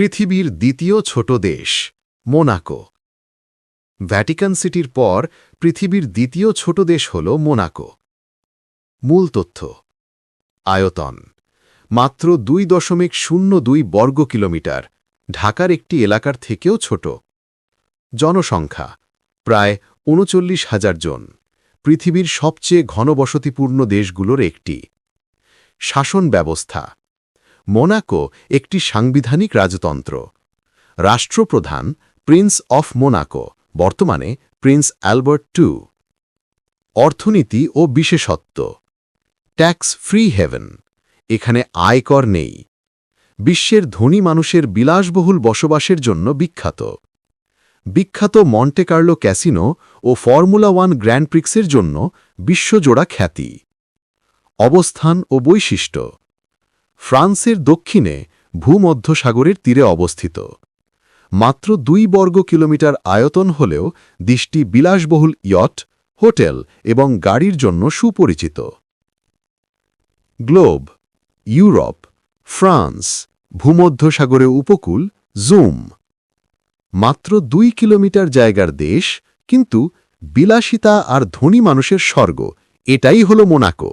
পৃথিবীর দ্বিতীয় ছোট দেশ, মোনাকো। ভ্যাটিকান সিটির পর পৃথিবীর দ্বিতীয় ছোট দেশ হল মোনাকো। মূল তথ্য, আয়তন, মাত্র দুই দশমিক শূন্য দুই বর্গ কিলোমিটার, ঢাকার একটি এলাকার থেকেও ছোট। জনসংখ্যা, প্রায় উনচল্লিশ হাজার জন, পৃথিবীর সবচেয়ে ঘনবসতিপূর্ণ দেশগুলোর একটি। শাসন ব্যবস্থা মোনাকো একটি সাংবিধানিক রাজতন্ত্র। রাষ্ট্রপ্রধান প্রিন্স অফ মোনাকো, বর্তমানে প্রিন্স অ্যালবার্ট টু। অর্থনীতি ও বিশেষত্ব। ট্যাক্স ফ্রি হেভেন, এখানে আয়কর নেই। বিশ্বের ধনী মানুষের বিলাসবহুল বসবাসের জন্য বিখ্যাত। বিখ্যাত মন্টে কার্লো ক্যাসিনো ও ফর্মুলা ওয়ান গ্র্যান্ড প্রিক্সের জন্য বিশ্বজোড়া খ্যাতি। অবস্থান ও বৈশিষ্ট্য। ফ্রান্সের দক্ষিণে ভূমধ্যসাগরের তীরে অবস্থিত। মাত্র দুই বর্গ কিলোমিটার আয়তন হলেও দেশটি বিলাসবহুল ইয়ট, হোটেল এবং গাড়ির জন্য সুপরিচিত। গ্লোব, ইউরোপ, ফ্রান্স, ভূমধ্যসাগরে উপকূল, জুম। মাত্র দুই কিলোমিটার জায়গার দেশ, কিন্তু বিলাসিতা আর ধনী মানুষের স্বর্গ, এটাই হল মোনাকো।